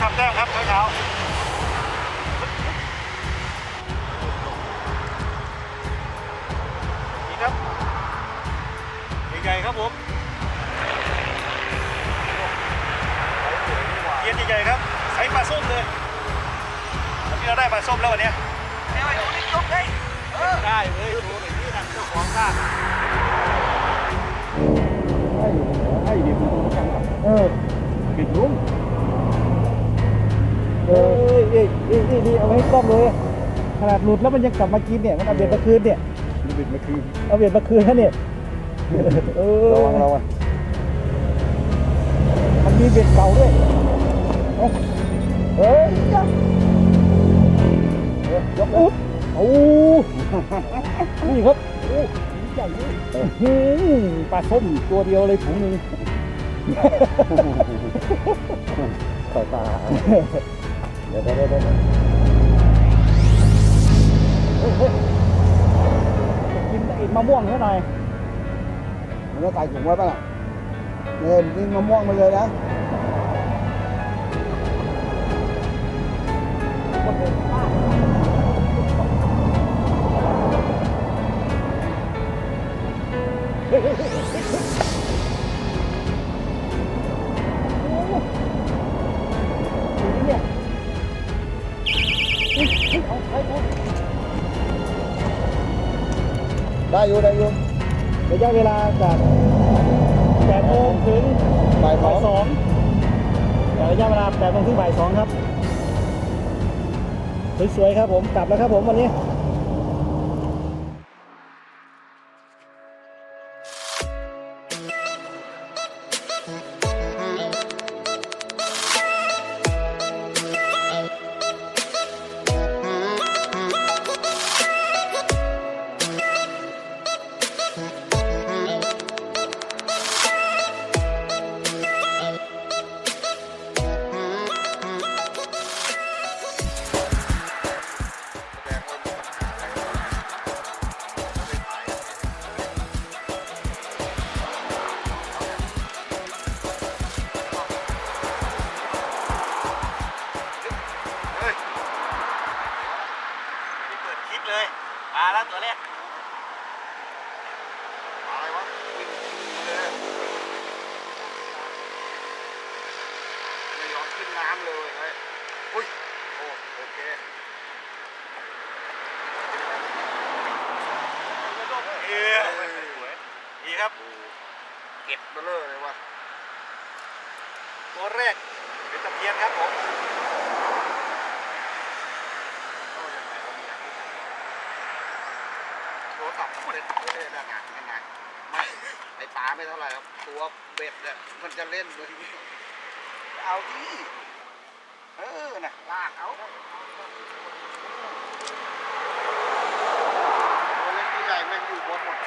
ทำแต้มครับเช้า หลุดแล้วมันยังกลับมากินเนี่ยมันเอาเบ็ดมาคืนเนี่ยนี่เป็นเมื่อคืนเอาเบ็ดมาคืนแล้วเนี่ยเออระวังระวังมันมีเบ็ดเก่าด้วยเอ้ยเอ้ยจับเออยกอุ๊บโอ้นี่ครับโอ้ใหญ่เลยอื้อหือปลาส้มตัวเดียวเลยถุงหนึ่งใส่ตาเดี๋ยวเดี๋ยวเดี๋ยวเดี๋ยว กินไอ้มะม่วงนิดหน่อยมันก็ใส่ถุงไว้ป่ะล่ะเนี่ยนี่มะม่วงมาเลยนะเฮ้ย ได้อยู่ได้อยู่ระยะเวลาจาก8โมงถึงบ่ายสอบ่างยสองแต่ระยะเวลา8โมงถึงบ่ายสองครับ สวยๆครับผม กลับแล้วครับผมวันนี้นี่ เปิดคลิปเลย มาแล้วตัวแรก อะไรวะวิ่งมาเลยไม่ยอมขึ้นน้ำเลยเฮ้ยอุ้ยโอ้โอเค เอ้ยดีครับ เก็บเบลอเลยว่ะ ตัวแรกเป็นตะเพียนครับผม โทรศัพท์เล่นเล่นได้งานงานไม่ไอปลาไม่เท่าไห ร่ครับตัวเบ็ดเนี่ยมันจะเล่นเลยเอาดิเออน่ะลากเอาตัวเล็กตัวใหญ่แม่งอยู่บนหมด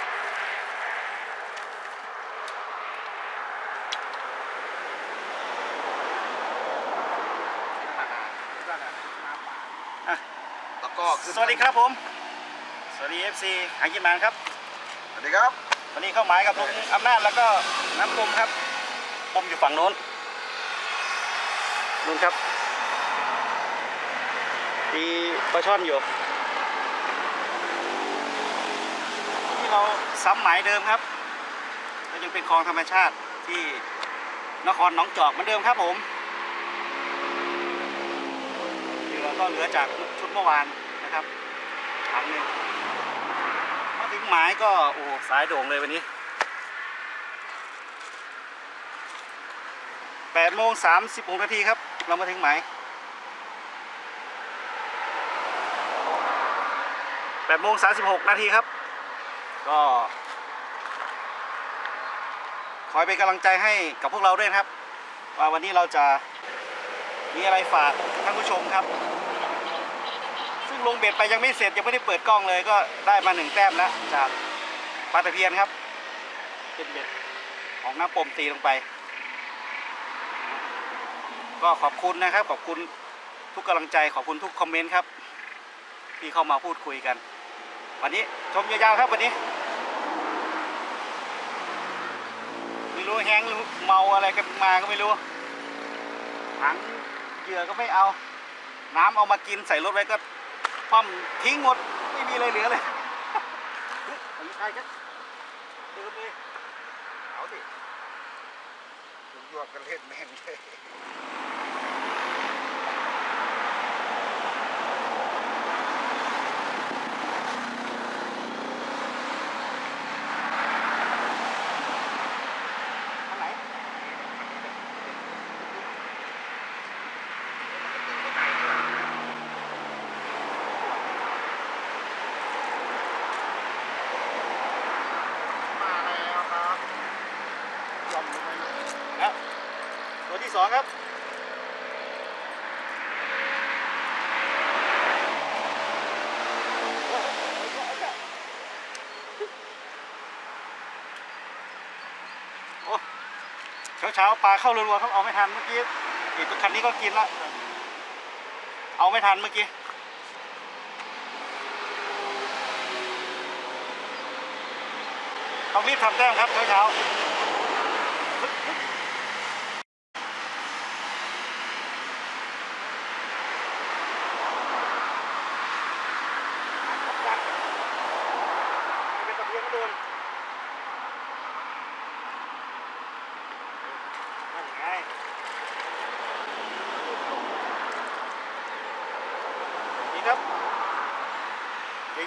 แล้วก็สวัสดีครับผม สวัสดี FC หางกินมานครับ สวัสดีครับ วันนี้เข้าหมายกับลุงอำนาจแล้วก็น้ำปมครับปมอยู่ฝั่งโน้นนู่นครับตีปลาช่อนอยู่ที่เราซ้ำหมายเดิมครับก็ยังเป็นคลองธรรมชาติที่นครหนองจอกเหมือนเดิมครับผมเหลือก็เหลือจากชุดเมื่อวานนะครับถังหนึ่งมา ถึงหมายก็โอ้โสายโด่งเลยวันนี้แปดโมงสามสิบหกนาทีครับ เรามาถึงหมายแปดโมงสามสิบหกนาทีครับ ก็คอยเป็นกำลังใจให้กับพวกเราด้วยครับ ว่าวันนี้เราจะมีอะไรฝากท่านผู้ชมครับ ลงเบ็ดไปยังไม่เสร็จยังไม่ได้เปิดกล้องเลยก็ได้มาหนึ่งแต้มแล้วจากปลาตะเพียนครับเป็นเบ็ดของน้ำปมตีลงไป ก็ขอบคุณนะครับ ขอบคุณทุกกำลังใจขอบคุณทุกคอมเมนต์ครับ ที่เข้ามาพูดคุยกัน วันนี้ชมยาวๆครับวันนี้ไม่รู้แห้งหรือเมาอะไรกันมาก็ไม่รู้ถังเยื่อก็ไม่เอา น้ำเอามากินใส่รถไว้ก็ คว่ำทิ้งหมด ไม่มีอะไรเหลือเลยใช่ครับเดินเลยเอาดิยวกกันเล่นแม่งเลย ทางไหน มาแล้วครับยอมลงไปเลย ครับตัวที่สองครับ โอ้ เช้าเช้าปลาเข้ารัวๆครับเอาไม่ทันเมื่อกี้อีกตัวคันนี้ก็กินละเอาไม่ทันเมื่อกี้ต้องรีบทำแต้มครับเช้าเช้าๆ เป็นตะเพียนก็โดนนั่นไงนี่ครับ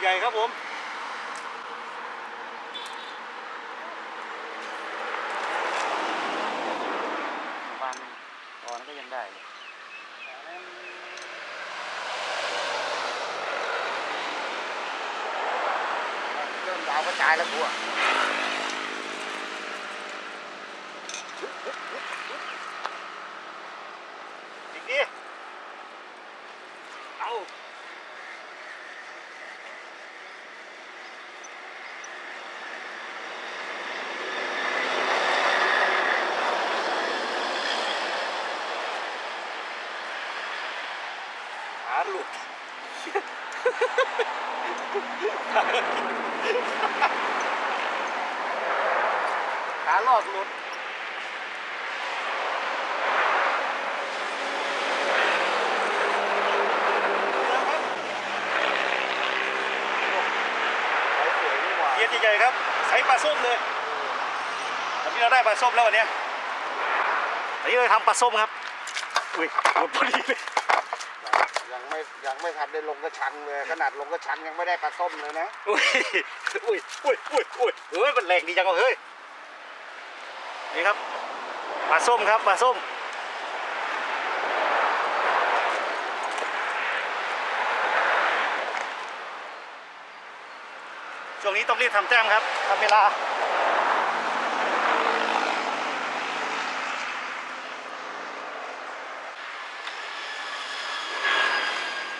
ใหญ่ๆครับผม บานตอนนั้นก็ยังได้เลย เริ่มดาวกระจายแล้วกูอะ อีกดิ เอาขาหลุด ขาลอกหลุด เย็นใหญ่ๆครับใช้ปลาส้มเลยวันนี้เราได้ ปลาส้มแล้ววันเนี้ยวันนี้เราทำปลาส้มครับอุ้ยหมดพอดีเลยยังไม่ยังไม่ทันได้ลงกระชังเลยขนาดลงกระชังยังไม่ได้ปลาส้มเลยนะอุ้ยอุ้ยอุ้ยอุ้ยอุ้ยเฮ้ยมันแรงดีจังวะเฮ้ยนี่ครับปลาส้มครับปลาส้มช่วงนี้ต้องรีบทำแต้มครับทำเวลา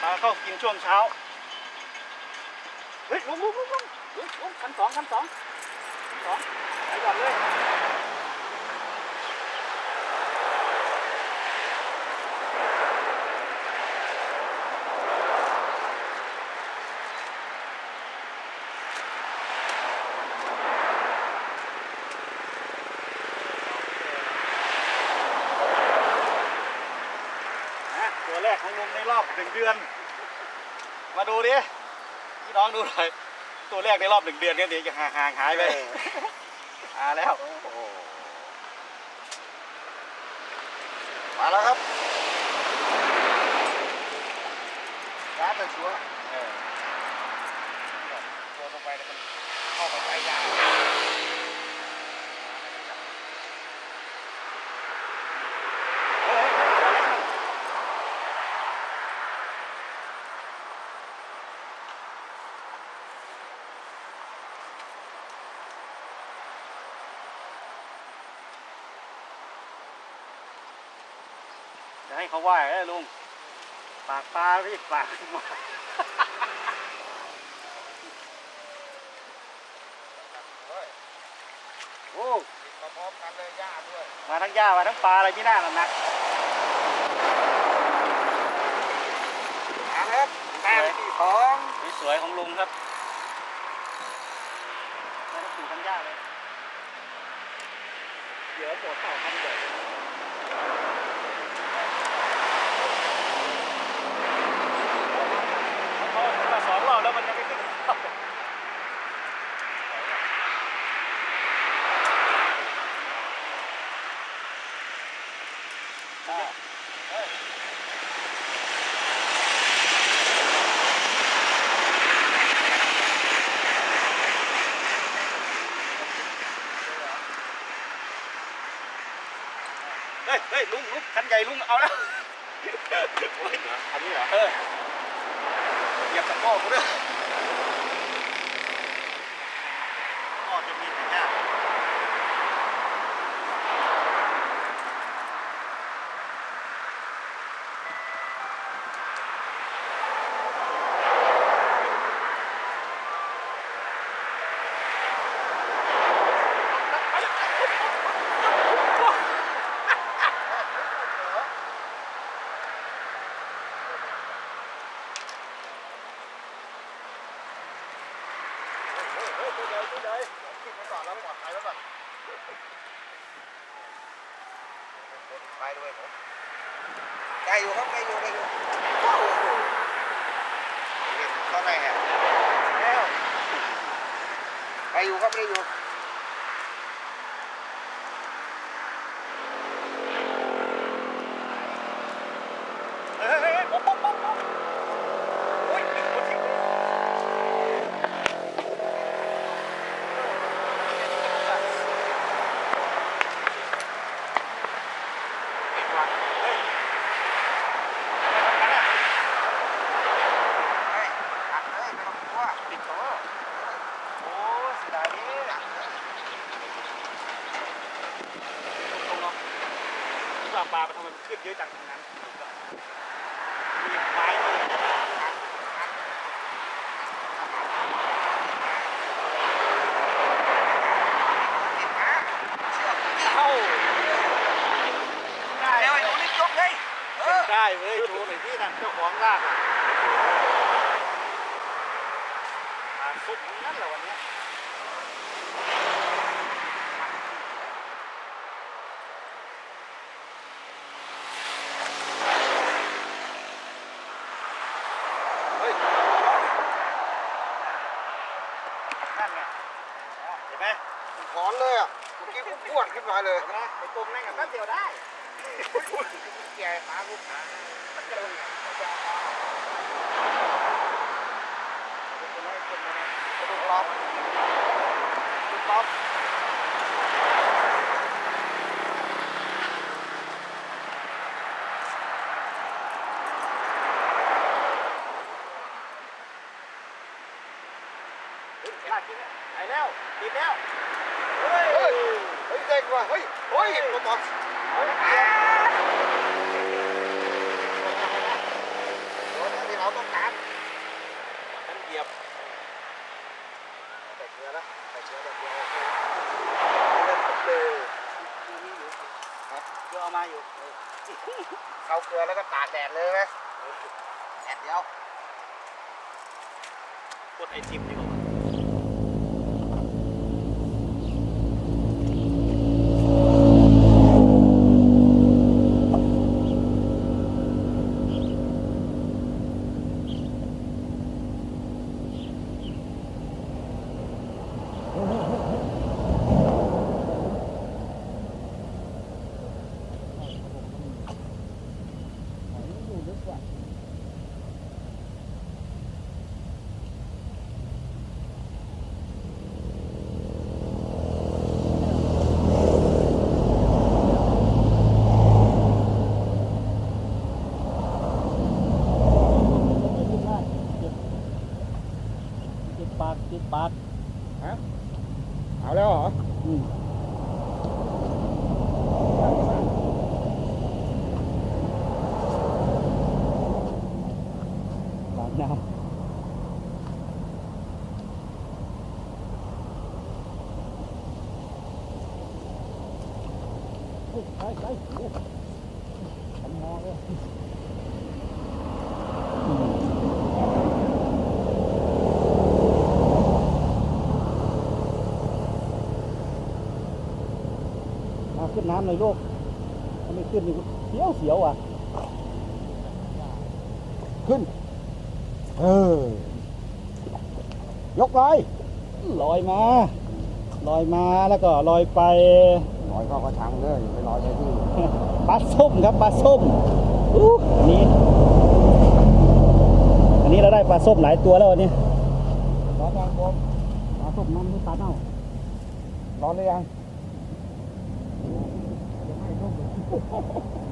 ปลาเข้า กินช่วงเช้า เฮ้ยลงลงลงลงเฮ้ยลงคันสองคันสองสองไปก่อนเลยนะตัวแรกของลุงในรอบหนึ่งเดือน มาดูดิพี่น้องดูหน่อยตัวแรกในรอบหนึ่งเดือนเนี่ยเดี๋ยวจะห่างๆหายไปหาแล้วโอ้โหมาแล้วครับร้านแต่ชัวร์ เออ ตัวลงไปเนี่ยมันเข้าไปใกล้ยาก เฮ้ยเฮ้ยเฮ้ยจะให้ เขาไหว้เอ้ยลุง ปากปลาพี่ปากมาเฮ้ยโอ้มาพร้อมกันเลยย่าด้วย มาทั้งหญ้ามาทั้งปลาอะไรที่น่าหนักมาครับแต้มที่สองสวยๆของลุงครับมาทั้งปู่ทั้งหญ้าเลย เดี๋ยวปวดเข่าทำเดี๋ยว ฮ้ยเฮ้ยลุง ลุงคันใหญ่ลุงเอาแล้วอันนี้เหรอเออเหยียบตะกร้อกูด้วย มาเลยนไหมไอ้ตรงนั่นกับแป๊บเดียวได้แก่ขาลูกขามันจะลงไงมันจะคนน้อยดูกล้อมลูกล้อมเฮ้ยลากกินเนี่ยไปแล้วติดแล้ว เฮ้ย เฮ้ย เฮ้ยเด็กว่ะเฮ้ยเฮ้ยผมบอกโดนที่เราต้องการฉันเหยียบใส่เกลือนะใส่เกลือแบบเดียวเล่นเลยเดี๋ยวเอามาอยู่เขาเกลือแล้วก็ตากแดดเลยไหมแดดเดียวกดไอติมดีกว่าติดปากติดปาก เอาแล้วเหรอ อืมปากน้ำเฮ้ยไปไปโอ้ทำมอเลย มาขึ้นน้ำหน่อยลูกถ้าไม่ขึ้นนี่เสียวเสียวอะ ขึ้น เออ ยกลอยลอยมาลอยมาแล้วก็ลอยไปลอยเข้ากระชังเลยไม่ลอยไปที่ปลาส้มครับปลาส้มอู้อันนี้อันนี้เราได้ปลาส้มหลายตัวแล้ววันนี้ร้อนยังผมปลาส้มน้ำที่ปลาเน่าร้อนหรือยัง Oh,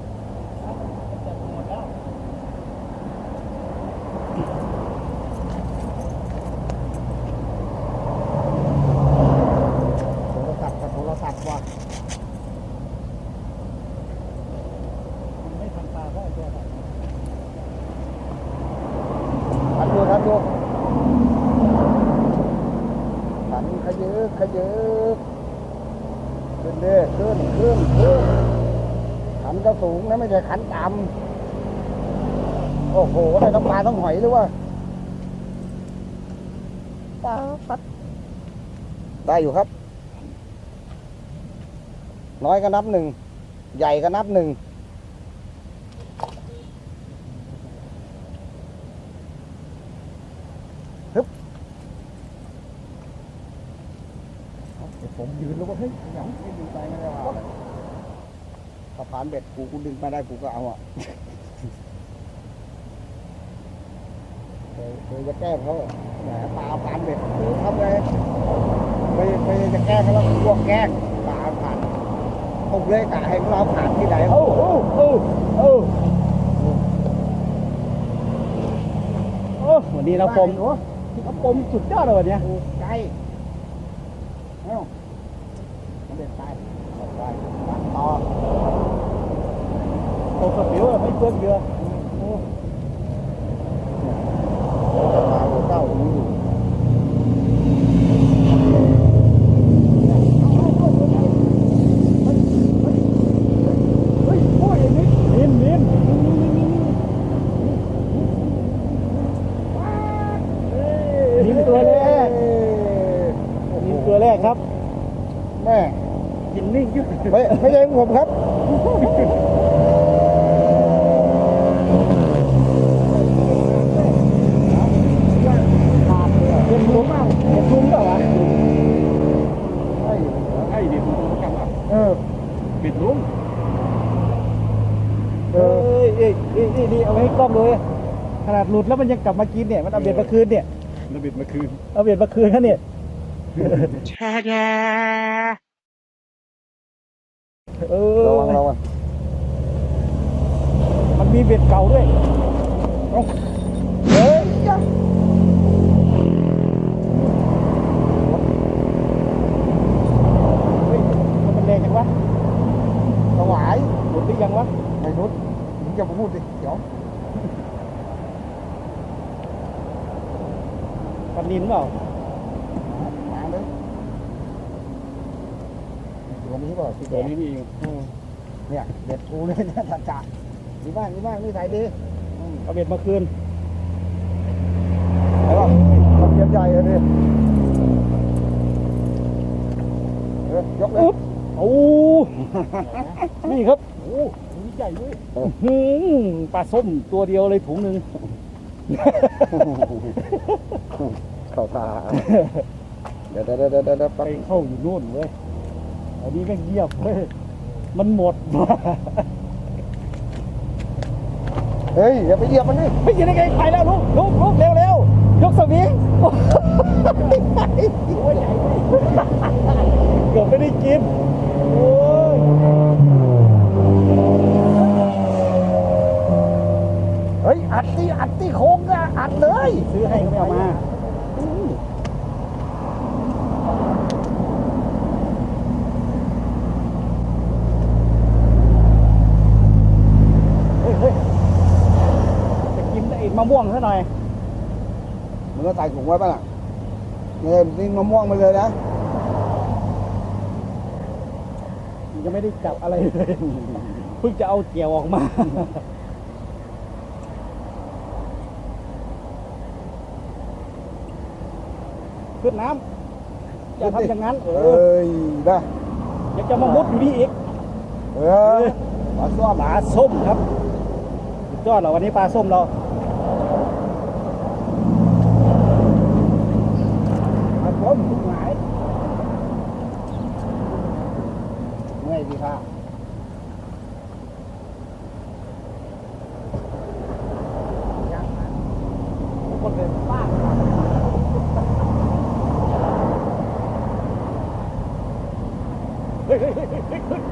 ก็สูงนะไม่ใช่ขันต่ำโอ้โหได้น้ำปลาต้องหอยหรือว่าปลาปัดได้อยู่ครับ น้อยก็นับหนึ่ง ใหญ่ก็นับหนึ่ง ผมยืนแล้วว่าเฮ้ยยังไม่ดึงไปไม่ได้ว่าเลยถ้าผ่าน เบ็ดกูกูดึงไปได้กูก็เอาอะเคยเคยจะแกล้งเขาแหมปลาผ่านเบ็ดกูทำไงไปไปจะแกล้งเขาแล้วพวกแกล้งปลาผ่านผมเลยกะให้เราผ่านที่ไหนโอ้โอ้โอ้โอ้โอ้วันนี้เราปมโอ้เราปมสุดยอดเลยวันเนี้ยโหไกลเอ้ามันเด็ดตายเอาไปตัดต่อ ตกกระเปียวไม่เปลืองเกลือ มาโบเก้าตรงนี้อยู่ เฮ้ยโอ้ยนิดนินนินนินตัวแรกนินตัวแรกครับ แม่ กินนิ่งอยู่ ไม่ไม่ใช่ผมครับ เป็นถุงมากเป็นถุงเปล่าวะ ไอ้ ไอ้เดี๋ยวถุงกันอะ เออ เป็นถุง เอ เอ้ อย เอ้ยเอ้ยนี่นี่เอาไว้ให้กล้องเลย ขนาดหลุดแล้วมันยังกลับมากินเนี่ยมันเอาเบ็ดมาคืนเนี่ยระเบิดมาคืนเอาเบ็ดมาคืนเขาเนี่ยเออระวังระวังมันมีเบ็ดเก่าด้วยเอาเฮ้ยจ้ะเฮ้ยมันแรงจังวะถวายหลุดหรือยังวะไม่รุดมึงจะมาพูดสิเดี๋ยว ปันนินเปล่ามาเลยตัวนี้เปล่าสีแดตัวงนี้นี่เองอืมเนี่ยเด็ดกูเลยเนี่ยจ่าจ่าดีมากดีมากนี่ใส่ดีอืมเอาเบ็ดมาคืนไอ้บ้ามันเกียบใหญ่เลยดิเออยกเลย อุ๊บโอ้นี่ครับโอ้ถุงใหญ่ด้วยหืมปลาส้มตัวเดียวเลยถุงหนึ่ง เข้าตา เดี๋ยวเดี๋ยวเดี๋ยวเดี๋ยวเดี๋ยวไปแป๊บเข้าอยู่นู่นเว้ย อันนี้แม่งเงียบเว้ย มันหมดเฮ้ยอย่าไปเหยียบมันดิไม่ยินได้ไงไปแล้วลุกลุกลุกเร็วเร็วยกสวิงโอ้ยใหญ่เว้ยเกือบไม่ได้กินโอ้ยเฮ้ยอัดที่อัดที่โค้งอะอัดเลย ซื้อให้ก็ไม่เอามาเฮ้ยเฮ้ยจะกินไอ้ มะม่วงซะหน่อยมึงก็ใส่ถุงไว้ป่ะล่ะเนี่ยนี่มะม่วงไปเลยนะยังไม่ได้จับอะไรเลยเพิ่งจะเอาเกี่ยวออกมา ขึ้นน้ำอย่าทำอย่างนั้น เอเออ้ยนะยังจะมามุดอยู่นี่อีกเออปลาส้มปลาส้มครับสุดยอดเหรอวันนี้ปลาส้มเราปลาส้มทุกหลายเมื่อย ดีค่ะ คนเป็นป้าเฮ้ยเฮ้ยเฮ้ยเฮ้ยเฮ้ย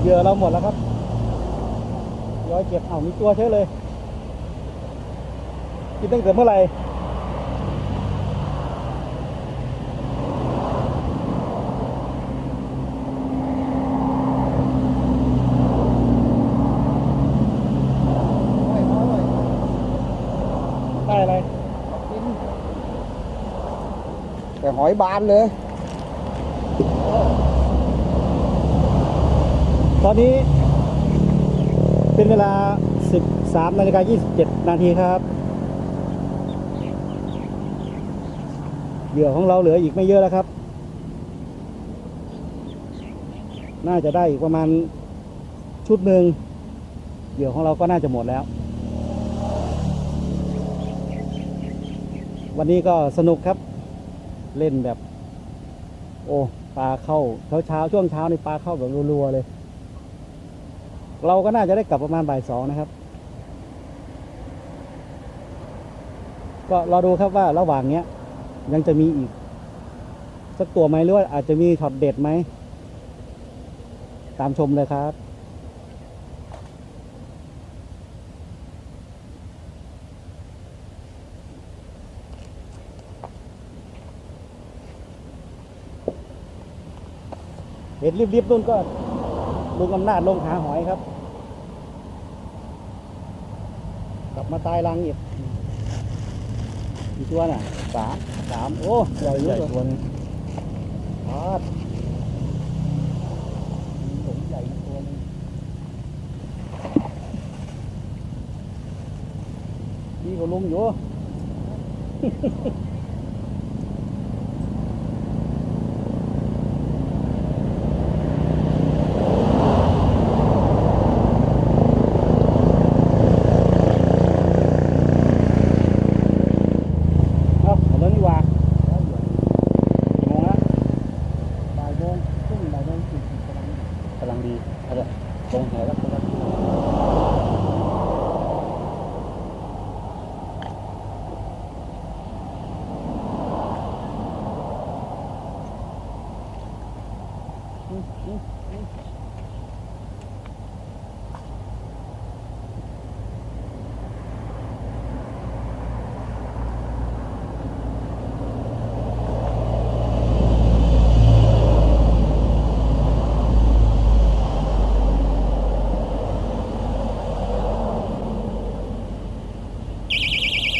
เหยื่อเราหมดแล้วครับย้อยเก็บเอามีตัวใช่เลยกินตั้งแต่เมื่อไหร่ได้อะไรแต่หอยบานเลย ตอนนี้เป็นเวลา 13นาฬิกา27 นาทีครับเหยื่อของเราเหลืออีกไม่เยอะแล้วครับ น่าจะได้อีกประมาณชุดหนึ่งเหยื่อของเราก็น่าจะหมดแล้ว วันนี้ก็สนุกครับ เล่นแบบ โอ้ปลาเข้าเช้าเช้าช่วงเช้าในปลาเข้าแบบรัวๆเลย เราก็น่าจะได้กลับประมาณบ่ายสองนะครับ ก็รอดูครับว่าระหว่างเนี้ย ยังจะมีอีก สักตัวไหมหรือว่าอาจจะมีช็อตเด็ดไหม ตามชมเลยครับเห็นรีบๆนู่นก็ ลุงอำนาจลงหาหอยครับ กลับมาตายรังอีกกี่ตัวน่ะสามสามโอ้ใหญ่ใหญ่ตัวนึงพาดสมใหญ่ตัวนึงดีกว่าลุงอยู่ เอาหมดแล้วนี่หว่ากี่โมงแล้ว บ่ายโมงครึ่งบ่ายโมงสี่สิบกำลัง กำลังดีเอาละลงแหแล้วกำลัง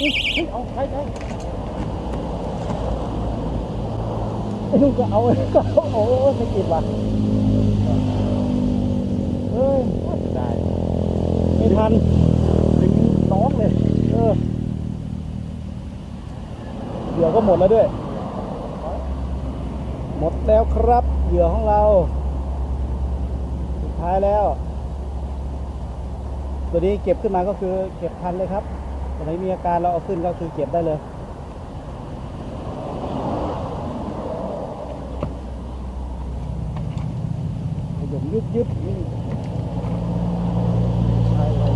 เฮ้ยเอาใช่ใช่ ไอ้นุ่งก็เอาก็เอา โอ้ไม่กินว่ะเฮ้ยได้ไม่ทันถึงน้องเลย เออ เหยื่อก็หมดแล้วด้วย หมดแล้วครับ เหยื่อของเรา สุดท้ายแล้ว ตัวนี้เก็บขึ้นมาก็คือเก็บทันเลยครับตัวไหนมีอาการเราเอาขึ้นก็คือเก็บได้เลย ขยมยุบยุบนี่ใช่เลย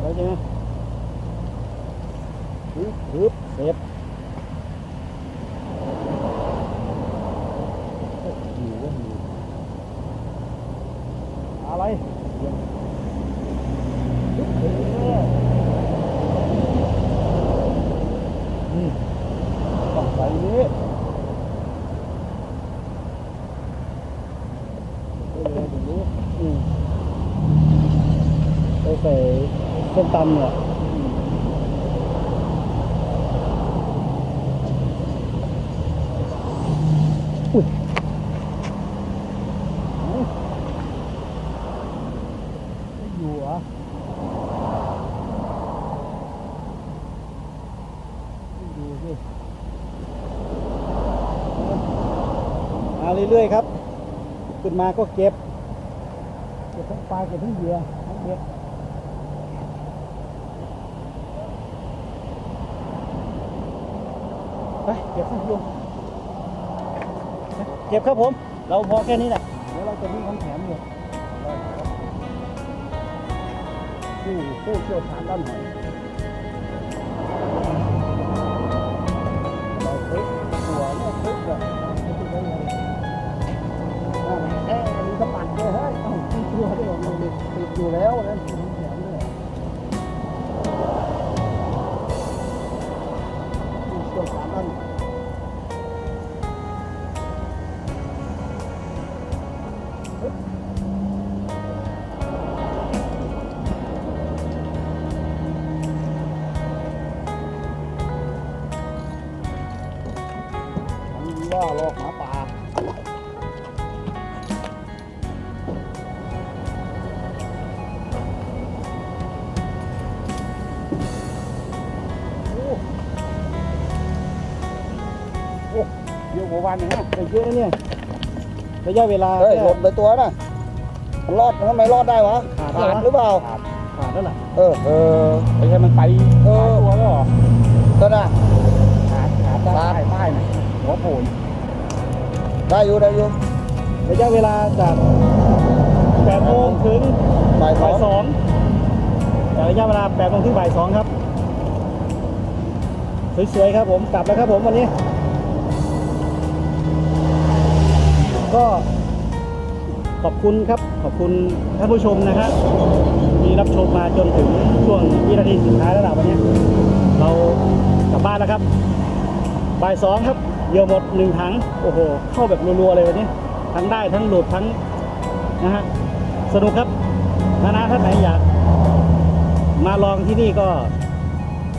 แล้วใช่ไหมฮึบฮึบเสร็จโอ้หิวเว้ยหิวอะไรเดี๋ยวฮึบเออ อืมต้องใส่นี้เอออย่างนี้อืมไปใส่ส้ม ตำเนี่ยอืมอุ้ยเอ้าไม่อยู่เหรอดูสิมาเรื่อยๆครับ ขึ้นมาก็เก็บ เก็บทั้งปลาเก็บทั้งเหยื่อทั้งเบ็ด ไปเก็บครับลงเก็บครับผม เราพอแค่นี้แหละเดี๋ยวเราจะมีของแถมอยู่ผู้ผู้เชี่ยวชาญด้านไหอยเราคลิกตัวเราคลิกแบบไม่ติดได้เลยเอ๊ะมีสปันด้วยเฮ้ยต้องตัวด้วยมันติดอยู่แล้วเนี่ย เยอะกว่าวันหนึงนะไปเยอะนะเนี่ยระยะเวลาเฮ้ยแค่หล่นไปตัวนะมันรอดทำไมรอดได้วะขาดขาดหรือเปล่าขาดขาดแล้วล่ะเออเออไม่ใช่มันไปเออตัวแล้วเหรอก็ได้ขาดขาดด้านขาดใต้ใต้นะหัวโผล่ได้อยู่ได้อยู่ระยะเวลาจาก8โมงถึงบ่ายสอบ่างยสองแต่ระยะเวลา8โมงถึงบ่ายสองครับ สวยๆครับผมกลับแล้วครับผมวันนี้ ก็ขอบคุณครับ ขอบคุณท่านผู้ชมนะครับที่รับชมมาจนถึงช่วงวินาทีสุดท้ายแล้วล่ะวันนี้ เรากลับบ้านแล้วครับบ่ายสองครับเยือหมดหนึ่งถังโอ้โห เข้าแบบรัวๆเลยวันนี้ ทั้งได้ทั้งหลุดทั้งนะฮะสนุกครับนะนะท่านไหนอยากมาลองที่นี่ก็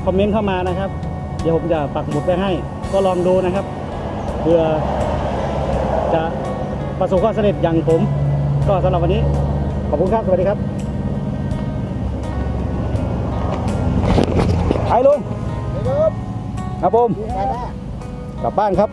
คอมเมนต์เข้ามานะครับ เดี๋ยวผมจะปักหมุดไปให้ ก็ลองดูนะครับเพื่อ ประสบความสำเร็จอย่างผม ก็สำหรับวันนี้ ขอบคุณครับ สวัสดีครับไปลุงครับผม กลับบ้านครับ